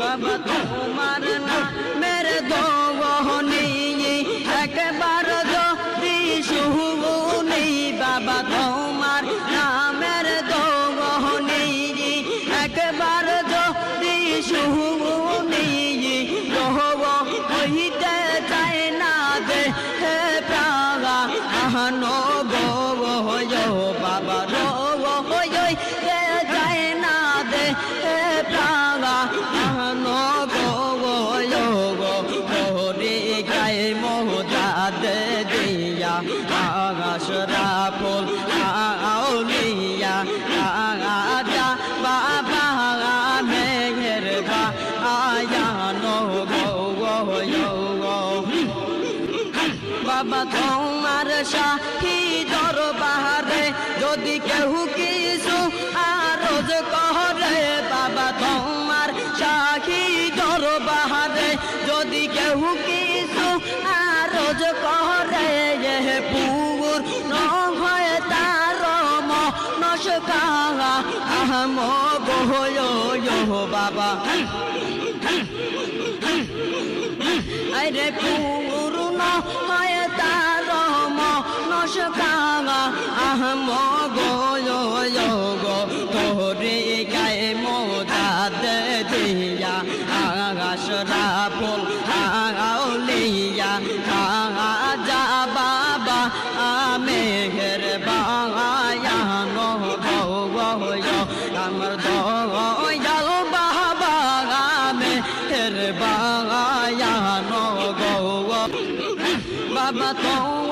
বাবা তোমার না, মেরে দোহনি একবার যদি শুনি বাবা তোমার নামের দোহনি একবার যদি শুনি রহব হইতে চায় না দে প্রাগা, আহনো শাহি দরবারে যদি কেউ কিছু আরজ করে, বাবা তোমার শাহি দরবারে যদি কেউ কিছু আরজ করে এ পুর নয় তার নসকা আহম গোয় বাবা। আরে পূর্ণ হয় তার নসকাঙা আহম গো গো তোরে গায়ে মোদাদ দিয়া আগাসরা ফুল আউলিয়া আগা বাবা মেঘের বায়ানো গো গো আমার দয়াল বাবা মেঘের বায়ানো গো বাবা তো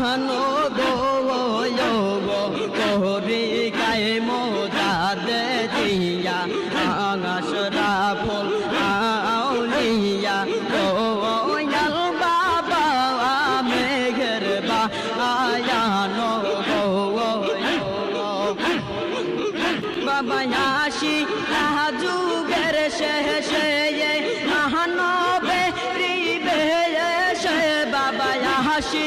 আহনো গোয় গো কোহরি গায়ে মোদা দে দিয়া আগাসরা ফুল আউলিয়া গোয়াল বাবা মেঘের বা আয়ানো বাবা আসি যুগের শেষে মহানবে রিবে সে বাবা আসি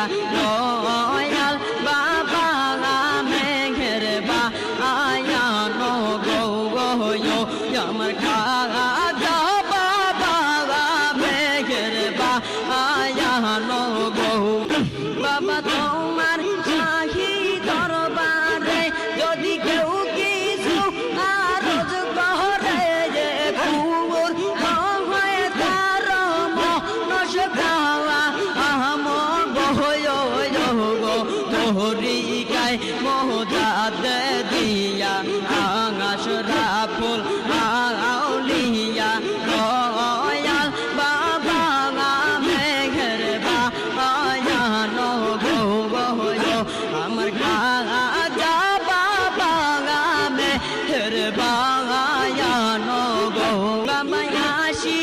আউলিয়া তরিকায় মোহজাদ দিয়া আঙাসরা ফুল আউলিয়া রয়াল বাবা মেঘের বায়া নৌ গয় আমার খাজা বাবা মেঘের বায়া নৌ গৌ মায়াশি